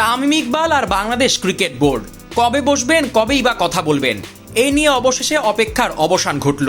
তামিম ইকবাল আর Bangladesh cricket board. কবে বসবেন, কবেই বা কথা বলবেন? এই নিয়ে অবশেষে অপেক্ষার অবসান ঘটল।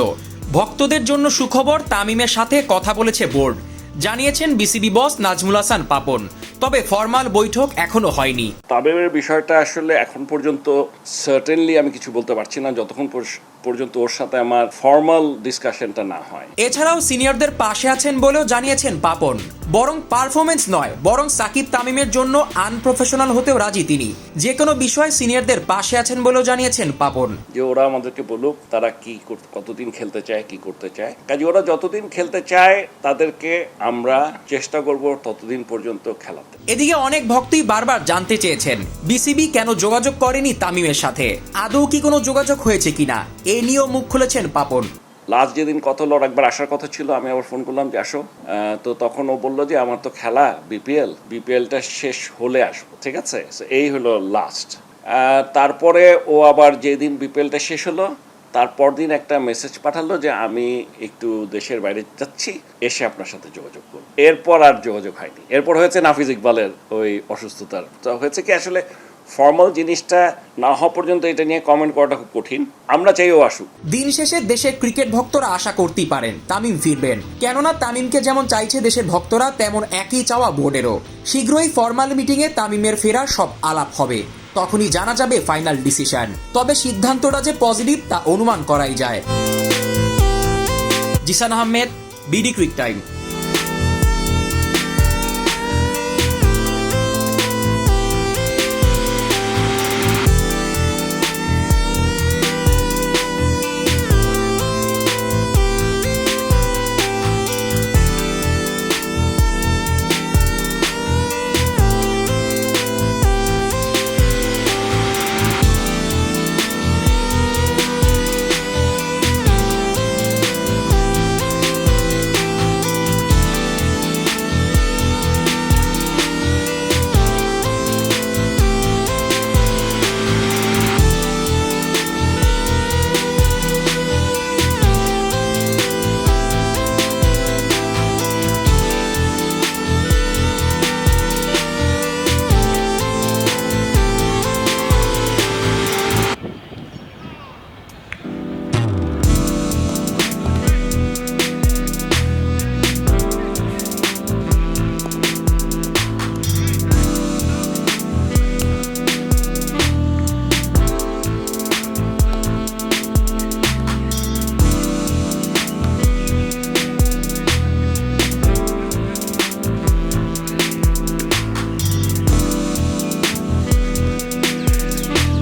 ভক্তদের জন্য সুখবর তামিমের সাথে কথা বলেছে বোর্ড। জানিয়েছেন বিসিবি বস নাজমুল হাসান পাপন। তবে ফরমাল বৈঠক এখনও হয়নি। তামিমের বিষয়টা আসলে এখন পর্যন্ত সার্টেনলি আমি কিছু বলতে পারছি না যতক্ষণ পর- পর্যন্ত ওর সাথে আমার ফর্মাল ডিসকাশনটা না হয়। এছাড়াও সিনিয়রদের পাশে আছেন বলেও জানিয়েছেন পাপন। বরং পারফরমেন্স নয় বরং সাকিব তামিমের জন্য আনপ্রফেশনাল হতেও রাজি তিনি। যে কোনো বিষয়ে সিনিয়রদের পাশে আছেন বলেও জানিয়েছেন পাপন। যে ওরা আমাদেরকে বলুক তারা কি কতদিন খেলতে চায় কি করতে চায়। কাজে ওরা যতদিন খেলতে চায় তাদেরকে আমরা চেষ্টা করব ততদিন পর্যন্ত খেলাতে। এদিকে অনেক ভক্তই বারবার জানতে চেয়েছেন, বিসিবি কেন যোগাযোগ করেনি তামিমের সাথে? আদৌ কি কোনো যোগাযোগ হয়েছে কিনা? এ নিয়েও মুখ খুলেছেন পাপন। লাস্ট যেদিন কত লড় একবার আসার কথা ছিল, আমি আবার ফোন করলাম যে আসো। তো তখন ও বলল যে, আমার তো খেলা, বিপিএল, বিপিএলটা শেষ হলে আসব। ঠিক আছে? এই হলো লাস্ট। তারপরে ও আবার যেদিন বিপিএলটা শেষ হলো তারপর দিন একটা মেসেজ পাঠালো যে, আমি একটু দেশের বাইরে যাচ্ছি, এসে আপনার সাথে যোগাযোগ করব। এরপর আর যোগাযোগ হয়নি। এরপর হয়েছে নাফিজ ইকবালের ওই অসুস্থতার। তো হয়েছে কি, আসলে ফর্মাল জিনিসটা না হওয়া পর্যন্ত এটা নিয়ে কমেন্ট করাটা খুব কঠিন। আমরা চাইও আসুক। দিন শেষে দেশের ক্রিকেট ভক্তরা আশা করতেই পারেন, তামিম ফিরবেন। কেননা তামিমকে যেমন চাইছে দেশের ভক্তরা, তেমন একই চাওয়া বোর্ডেরও। শীঘ্রই ফরমাল মিটিংয়ে তামিমের ফেরার সব আলাপ হবে। তখনই জানা যাবে ফাইনাল ডিসিশন তবে সিদ্ধান্তটা যে পজিটিভ তা অনুমান করাই যায়। Zisan Ahmed BD cric time